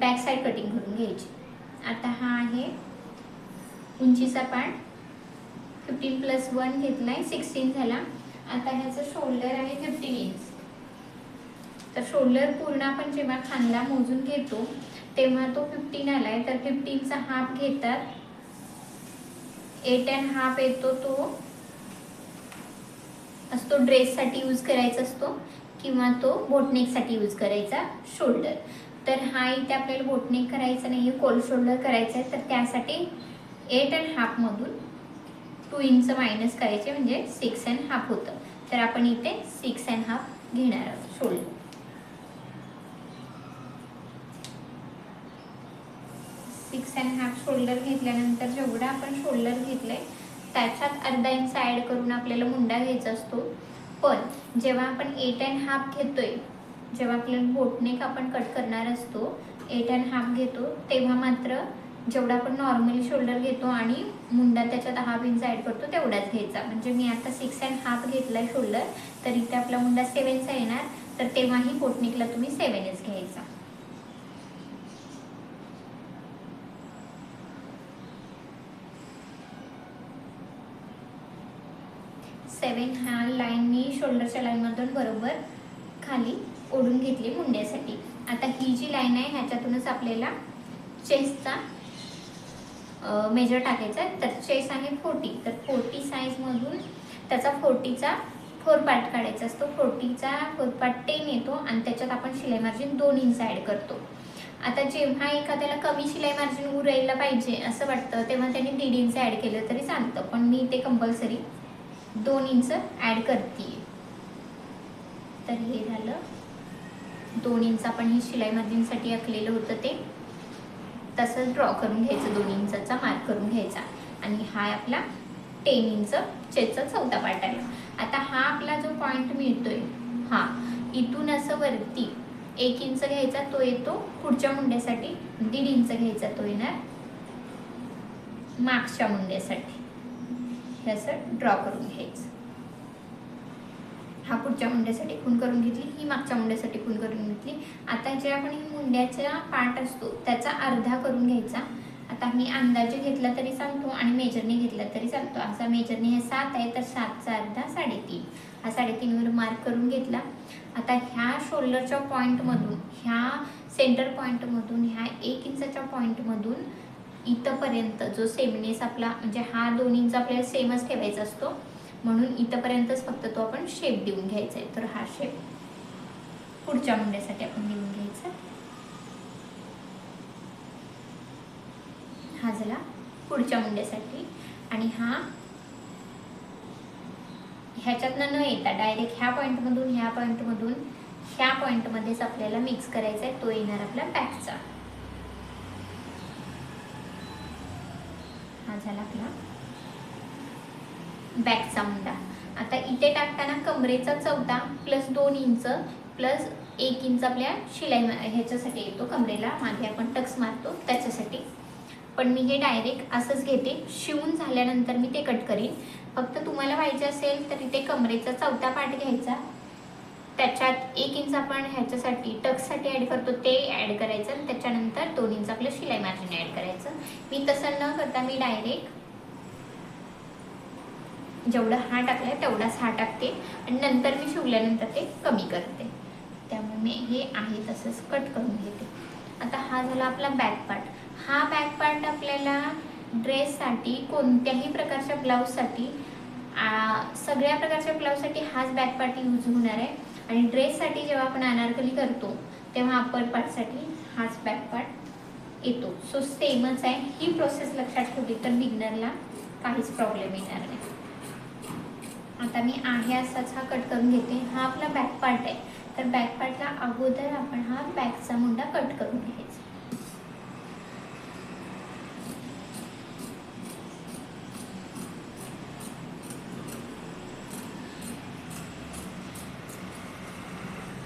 Back side cutting करून घ्यायची. आता हा आहे उंचीचा पार्ट फिफ्टीन प्लस वन घेतला आहे सिक्स्टीन झाला. आता ह्याचं शोल्डर आहे फिफ्टीन इंच तर शोल्डर पूर्ण आपण जेव्हा खांदा मोजून घेतो तेव्हा तो फिफ्टीन आलाय. तर फिफ्टीनचा हाफ घेतात. एट अँड हाफ येतो तो असतो ड्रेससाठी यूज करायचा असतो किंवा तो बोटनेकसाठी यूज करायचा शोल्डर तर हा इथे आपल्याला बोटनेक करायचा नाही आहे कोल्ड शोल्डर करायचं आहे तर त्यासाठी एट अँड हाफमधून टू इंच मायनस करायचे म्हणजे सिक्स अँड हाफ होतं. तर आपण इथे सिक्स अँड हाफ घेणार आहोत shoulder six and half shoulder घेतल्यानंतर जेवढं आपण शोल्डर घेतलंय त्याच्यात अर्धा इंच ॲड करून आपल्याला मुंडा घ्यायचा असतो. पण जेव्हा आपण एट अँड हाफ घेतोय जेव्हा आपल्याला बोटनेक आपण कट करणार असतो एट अँड हाफ घेतो तेव्हा मात्र जेवढा आपण नॉर्मली शोल्डर घेतो आणि मुंडा त्याच्यात हाफ इंच ॲड करतो तेवढाच घ्यायचा. म्हणजे मी आता सिक्स अँड हाफ घेतला आहे शोल्डर तर इथे आपला मुंडा सेवनचा येणार तर तेव्हाही बोटनेकला तुम्ही सेवनच घ्यायचा. सेवन हा लाईन मी शोल्डरच्या लाईनमधून बरोबर खाली ओढून घेतली मुंड्यासाठी. आता ही जी लाईन आहे ह्याच्यातूनच आपल्याला चेस्टचा मेजर टाकायचा आहे. तर चेस आहे फोर्टी तर फोर्टी साईजमधून त्याचा फोर्टीचा फोर पार्ट काढायचा असतो. फोर्टीचा फोर पार्ट टेन येतो आणि त्याच्यात आपण शिलाई मार्जिन दोन इंच ॲड करतो. आता जेव्हा एखाद्याला कमी शिलाई मार्जिन उरायला पाहिजे असं वाटतं तेव्हा त्यांनी दीड इंच ॲड केलं तरी चालतं. पण मी ते कंपल्सरी दोन इंच ॲड करते तर हे झालं. दोन इंच आपण हे शिलाई मार्जिनसाठी आखलेलं होतं ते. तसंच ड्रॉ करून घ्यायचं दोन इंचाचा मार्क करून घ्यायचा. आणि हा आपला टेन इंच चेचा चौथा पार्ट आला आता हा आपला जो पॉईंट मिळतोय हा इथून असं वरती एक इंच घ्यायचा तो येतो पुढच्या मुंड्यासाठी दीड इंच घ्यायचा तो येणार मागच्या मुंड्यासाठी. हे असं ड्रॉ करून घ्यायचं. हा पुढच्या मुंड्यासाठी खून करून घेतली ही मागच्या मुंड्यासाठी खून करून घेतली. आता जे आपण मुंड्याचा पार्ट असतो त्याचा अर्धा करून घ्यायचा. आता मी अंदाजे घेतला तरी सांगतो आणि मेजरने घेतला तरी चालतो असा मेजरने हे सात आहे तर सातचा अर्धा साडेतीन. हा साडेतीनवर मार्क करून घेतला. आता ह्या शोल्डरच्या पॉईंटमधून ह्या सेंटर पॉईंटमधून ह्या एक इंचाच्या पॉईंटमधून इथंपर्यंत जो सेमनेस आपला म्हणजे हा दोन इंच आपल्याला सेमच ठेवायचा असतो. म्हणून इथंपर्यंतच फक्त तो आपण शेप देऊन घ्यायचा आहे. तर हा शेप पुढच्या मुंड्यासाठी आपण देऊन घ्यायचा. हा झाला पुढच्या मुंड्यासाठी. आणि हा ह्याच्यातनं न येता डायरेक्ट ह्या पॉईंटमधून ह्या पॉईंटमधून ह्या पॉईंटमध्येच आपल्याला मिक्स करायचा आहे. तो येणार आपला बॅकचा हा झाला आपला बॅकचा मुंडा. आता इथे टाकताना कमरेचा चौथा प्लस दोन इंच प्लस एक इंच आपल्या शिलाई ह्याच्यासाठी येतो कमरेला मागे आपण टक्स मारतो त्याच्यासाठी. पण मी हे डायरेक्ट असंच घेते. शिवून झाल्यानंतर मी ते कट करीन. फक्त तुम्हाला पाहिजे असेल तर इथे कमरेचा चौथा पार्ट घ्यायचा. त्याच्यात एक इंच आपण ह्याच्यासाठी टक्ससाठी ॲड करतो ते ॲड करायचं. आणि त्याच्यानंतर दोन इंच आपलं शिलाई मार्जिन ॲड करायचं. मी तसं न करता मी डायरेक्ट जेवढा हा टाकलाय तेवढाच हा टाकते. आणि नंतर मी शिवल्यानंतर ते कमी करते. त्यामुळे मी हे आहे तसंच कट करून घेते. आता हा झाला आपला बॅक पार्ट हा बॅक पार्ट आपल्याला ड्रेससाठी कोणत्याही प्रकारच्या ब्लाऊजसाठी सगळ्या प्रकारच्या ब्लाऊजसाठी हाच बॅक पार्ट यूज होणार आहे. आणि ड्रेससाठी जेव्हा आपण अनारकली करतो तेव्हा अप्पर पार्टसाठी हाच बॅक पार्ट येतो. सो सेमच आहे. ही प्रोसेस लक्षात ठेवली तर बिगनरला काहीच प्रॉब्लेम येणार नाही. आता मी आहे असाच हा कट करून घेते. हा आपला बॅक पार्ट आहे. तर बॅक पार्टला अगोदर आपण हा बॅकचा मुंडा कट करून घ्यायचा.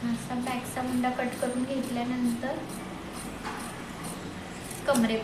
असा बॅकचा मुंडा कट करून घेतल्यानंतर कमरे